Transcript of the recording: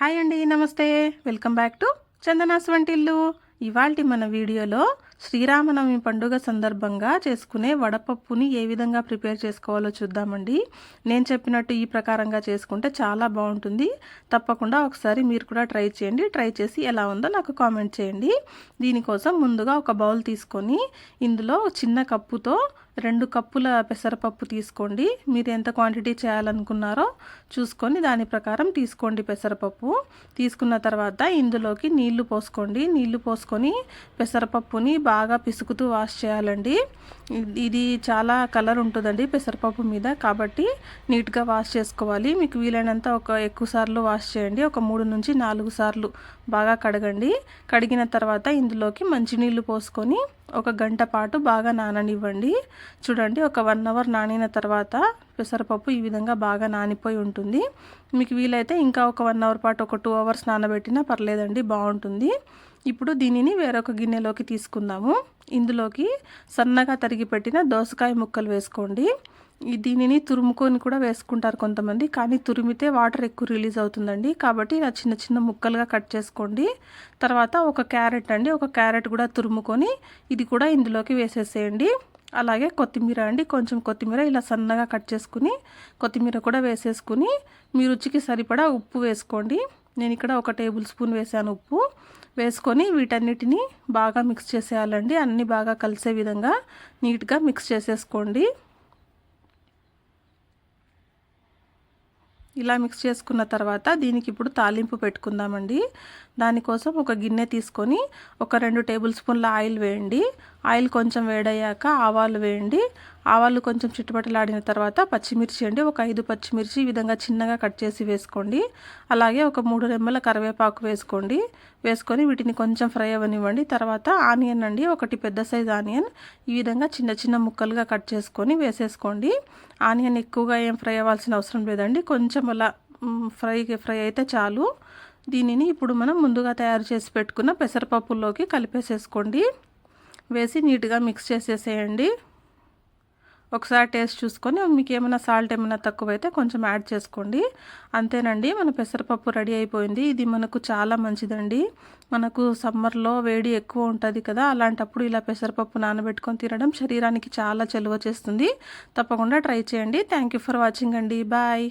Hi అండి నమస్తే. Welcome back to Chandana's వంటిల్లు. ఇవాళ మన వీడియోలో శ్రీరామనవమి పండుగ సందర్భంగా చేసుకునే వడపప్పుని ఏ విధంగా ప్రిపేర్ చేసుకోవాలో చూద్దామండి. నేను చెప్పినట్టు ఈ ప్రకారంగా చేసుకుంటే చాలా బాగుంటుంది. తప్పకుండా ఒకసారి మీరు కూడా ట్రై చేయండి. ట్రై చేసి ఎలా ఉందో నాకు కామెంట్ చేయండి. దీనికోసం ముందుగా ఒక బౌల్ తీసుకొని ఇందులో చిన్న కప్పుతో రెండు కప్పుల పెసరపప్పు తీసుకోండి. మీరు ఎంత క్వాంటిటీ చేయాలనుకున్నారో చూసుకొని దాని ప్రకారం తీసుకోండి పెసరపప్పు. తీసుకున్న తర్వాత ఇందులోకి నీళ్ళు పోసుకోండి. నీళ్ళు పోసుకొని పెసరపప్పుని బాగా పిసుకుతూ వాష్ చేయాలండి. ఇది చాలా కలర్ ఉంటుందండి పెసరపప్పు మీద. కాబట్టి నీట్గా వాష్ చేసుకోవాలి. మీకు వీలైనంత ఒక ఎక్కువ సార్లు వాష్ చేయండి. ఒక మూడు నుంచి నాలుగు సార్లు బాగా కడగండి. కడిగిన తర్వాత ఇందులోకి మంచినీళ్ళు పోసుకొని ఒక గంట పాటు బాగా నాననివ్వండి. చూడండి ఒక వన్ అవర్ నానిన తర్వాత పెసరపప్పు ఈ విధంగా బాగా నానిపోయి ఉంటుంది. మీకు వీలైతే ఇంకా ఒక వన్ అవర్ పాటు ఒక టూ అవర్స్ నానబెట్టినా పర్లేదండి బాగుంటుంది. ఇప్పుడు దీనిని వేరొక గిన్నెలోకి తీసుకుందాము. ఇందులోకి సన్నగా తరిగి పెట్టిన దోసకాయ ముక్కలు వేసుకోండి. దీనిని తురుముకొని కూడా వేసుకుంటారు కొంతమంది కానీ తురిమితే వాటర్ ఎక్కువ రిలీజ్ అవుతుందండి. కాబట్టి ఇలా చిన్న చిన్న ముక్కలుగా కట్ చేసుకోండి. తర్వాత ఒక క్యారెట్ అండి ఒక క్యారెట్ కూడా తురుముకొని ఇది కూడా ఇందులోకి వేసేసేయండి. అలాగే కొత్తిమీర అండి. కొంచెం కొత్తిమీర ఇలా సన్నగా కట్ చేసుకుని కొత్తిమీర కూడా వేసేసుకుని మీ రుచికి సరిపడా ఉప్పు వేసుకోండి. నేను ఇక్కడ ఒక టేబుల్ స్పూన్ వేసాను ఉప్పు. వేసుకొని వీటన్నిటిని బాగా మిక్స్ చేసేయాలండి. అన్నీ బాగా కలిసే విధంగా నీట్గా మిక్స్ చేసేసుకోండి. ఇలా మిక్స్ చేసుకున్న తర్వాత దీనికి ఇప్పుడు తాలింపు పెట్టుకుందామండి. దానికోసం ఒక గిన్నె తీసుకొని ఒక రెండు టేబుల్ స్పూన్ల ఆయిల్ వేయండి. ఆయిల్ కొంచెం వేడయ్యాక ఆవాలు వేయండి. ఆవాలు కొంచెం చుట్టుపట్టలాడిన తర్వాత పచ్చిమిర్చి అండి. ఒక ఐదు పచ్చిమిర్చి ఈ విధంగా చిన్నగా కట్ చేసి వేసుకోండి. అలాగే ఒక మూడు రెమ్మల కరివేపాకు వేసుకోండి. వేసుకొని వీటిని కొంచెం ఫ్రై అవ్వనివ్వండి. తర్వాత ఆనియన్ అండి. ఒకటి పెద్ద సైజ్ ఆనియన్. ఈ విధంగా చిన్న చిన్న ముక్కలుగా కట్ చేసుకొని వేసేసుకోండి. ఆనియన్ ఎక్కువగా ఏం ఫ్రై అవ్వాల్సిన అవసరం లేదండి. కొంచెం అలా ఫ్రై ఫ్రై అయితే చాలు. దీనిని ఇప్పుడు మనం ముందుగా తయారు చేసి పెట్టుకున్న పెసరపప్పులోకి కలిపేసేసుకోండి. వేసి నీట్గా మిక్స్ చేసేసేయండి. ఒకసారి టేస్ట్ చూసుకొని మీకు ఏమైనా సాల్ట్ ఏమైనా తక్కువైతే కొంచెం యాడ్ చేసుకోండి. అంతేనండి మన పెసరపప్పు రెడీ అయిపోయింది. ఇది మనకు చాలా మంచిదండి. మనకు సమ్మర్లో వేడి ఎక్కువ ఉంటుంది కదా అలాంటప్పుడు ఇలా పెసరపప్పు నానబెట్టుకొని తినడం శరీరానికి చాలా చలువ చేస్తుంది. తప్పకుండా ట్రై చేయండి. థ్యాంక్ ఫర్ వాచింగ్ అండి. బాయ్.